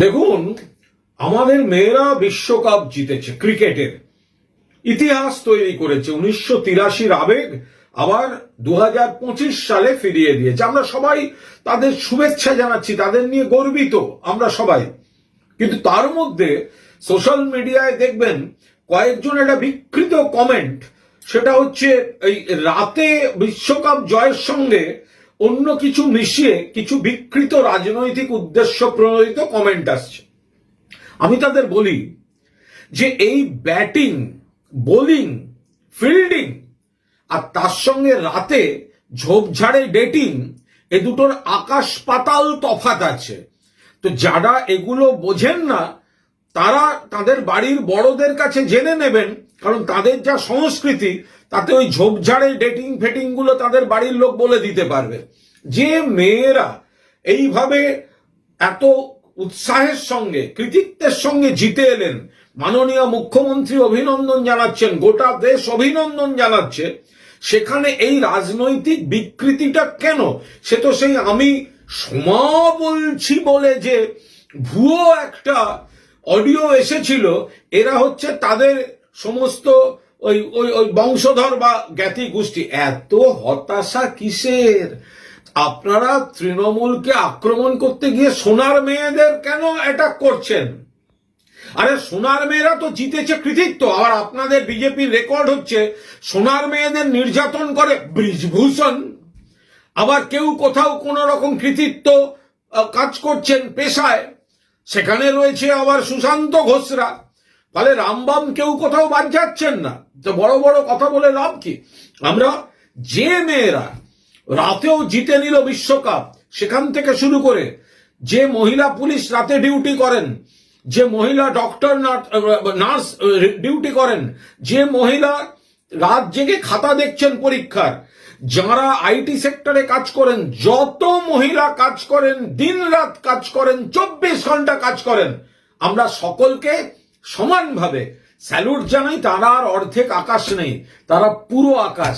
দেখুন, আমাদের মেয়েরা বিশ্বকাপ জিতেছে, ক্রিকেটের। ইতিহাস তৈরি করেছে, উনিশশো তিরাশির আবেগ আবার দু হাজার পঁচিশ সালে ফিরিয়ে দিয়েছে। আমরা সবাই তাদের শুভেচ্ছা জানাচ্ছি, তাদের নিয়ে গর্বিত আমরা সবাই। কিন্তু তার মধ্যে সোশ্যাল মিডিয়ায় দেখবেন, কয়েকজন একটা বিকৃত কমেন্ট সেটা হচ্ছে এই রাতে বিশ্বকাপ জয়ের সঙ্গে অন্য কিছু মিশিয়ে কিছু বিকৃত রাজনৈতিক উদ্দেশ্য প্রণোদিত কমেন্ট আসছে। আমি তাদের বলি যে এই ব্যাটিং বোলিং ফিল্ডিং আর তার সঙ্গে রাতে ঝোপঝাড়ে ডেটিং এ দুটোর আকাশ পাতাল তফাত আছে। তো যারা এগুলো বোঝেন না, তারা তাদের বাড়ির বড়দের কাছে জেনে নেবেন কারণ তাদের যা সংস্কৃতি, তাতে ওই ঝোপঝাড়ে ডেটিং ফেটিংগুলো তাদের বাড়ির লোক বলে দিতে পারবে। যে মেয়েরা এইভাবে এত উৎসাহের সঙ্গে, কৃতিত্বের সঙ্গে জিতে এলেন, মাননীয় মুখ্যমন্ত্রী অভিনন্দন জানাচ্ছেন, গোটা দেশ অভিনন্দন জানাচ্ছে, সেখানে এই রাজনৈতিক বিকৃতিটা কেন? সে তো সেই আমি সমা বলছি বলে যে ভুয়ো একটা অডিও এসেছিল, এরা হচ্ছে তাদের সমস্ত ওই ওই ওই বংশধর বা জ্ঞাতি গোষ্ঠী, এত হতাশা কিসের? আপনারা তৃণমূলকে আক্রমণ করতে গিয়ে সোনার মেয়েদের কেন অ্যাটাক করছেন? আরে, সোনার মেয়েরা তো জিতেছে কৃতিত্ব আর আপনাদের বিজেপির রেকর্ড হচ্ছে, সোনার মেয়েদের নির্যাতন করে ব্রিজভূষণ, আবার কেউ কোথাও কোন রকম কৃতিত্ব কাজ করছেন পেশায়, সেখানে রয়েছে আবার সুশান্ত ঘোষরা। ফলে রামবাম কেউ কোথাও বাদ যাচ্ছেন না। তো বড় বড় কথা বলে লাভ কি? আমরা যে মেয়েরা রাতেও জিতে নিল বিশ্বকাপ, সেখান থেকে শুরু করে যে মহিলা পুলিশ রাতে ডিউটি করেন, যে মহিলা ডক্টর, নার্স ডিউটি করেন, যে মহিলা রাত জেগে খাতা দেখছেন পরীক্ষার, যারা আইটি সেক্টরে কাজ করেন, যত মহিলা কাজ করেন দিন রাত কাজ করেন, চব্বিশ ঘণ্টা কাজ করেন, আমরা সকলকে সমানভাবে স্যালুট জানাই তারা আর অর্ধেক আকাশ নেই তারা পুরো আকাশ।